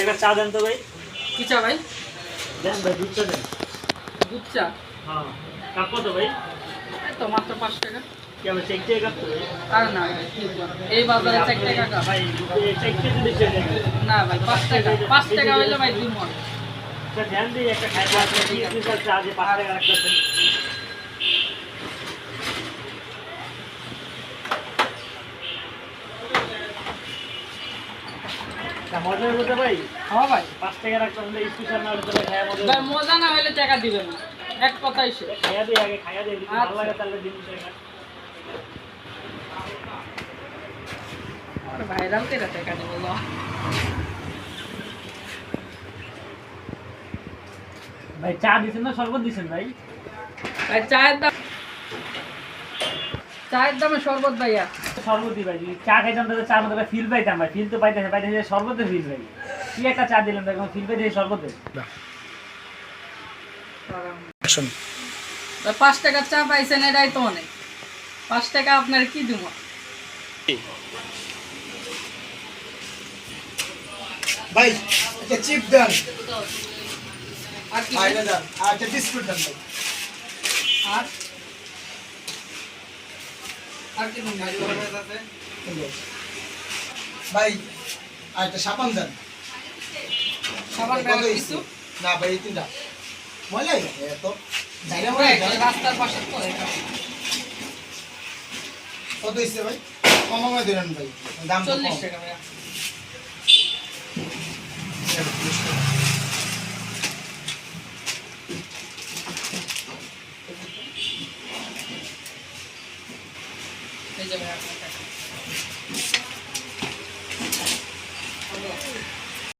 এবার চা দেন তো ভাই। কি চা ভাই? দেন ভাই দুধ চা দেন। দুধ চা? হ্যাঁ কাপ কত ভাই? তো মাত্র পাঁচ টাকা। কি আমি চেক চেক কাপ তো আর না এই বাজারে টাকা কাপ। ভাই চেক চেক চেক না ভাই পাঁচ টাকা। পাঁচ টাকা হইলে ভাই দুই মন ধ্যান দিই একটা খাই। পাঁচ ঠিক চা যে পাঁচ টাকা রাখতেছেন তা মজার বলতে ভাই হ্যাঁ ভাই পাঁচ টাকা রাখতে হলে স্পেশাল না হলে তো খায়া মজা ভাই মজা না হইলে টাকা দিবেন না এক কথাই সে খায়া দিয়ে আগে খায়া আচ্ছা। লাগে তাহলে দিন টাকা। আর ভাইরাল করে টাকা দিব ল। ভাই চা দিছেন না? শরবত দিছেন ভাই? ভাই চায়ের দাম চায়ের দামে শরবত ভাইয়া। শরবতই ভাই যদি চা খাইতাম তাহলে চা মধ্যে ফিল পাইতাম ভাই ফিল তো পাইতেছে পাইতেছে শরবতে ফিল ভাই। কি একটা চা দিলেন ভাই ফিল পাইতেছে শরবতে। পাঁচ টাকার চা পাইছেন এটাই তো অনেক। পাঁচ টাকা আপনার কি দিব? ভাই একটা চিপ দেন। আর কি একটা বিস্কুট দেন ভাই। আর। ভাই আর একটা সাবান দেন হইছে? কিছু? না ভাই এই তিনটা। গেছে এত ভাই। রাস্তার পাশে তো। কত হয়েছে ভাই? কমামে দিলেন ভাই দাম চল্লিশ টাকা টাকা। じゃあやってみたい。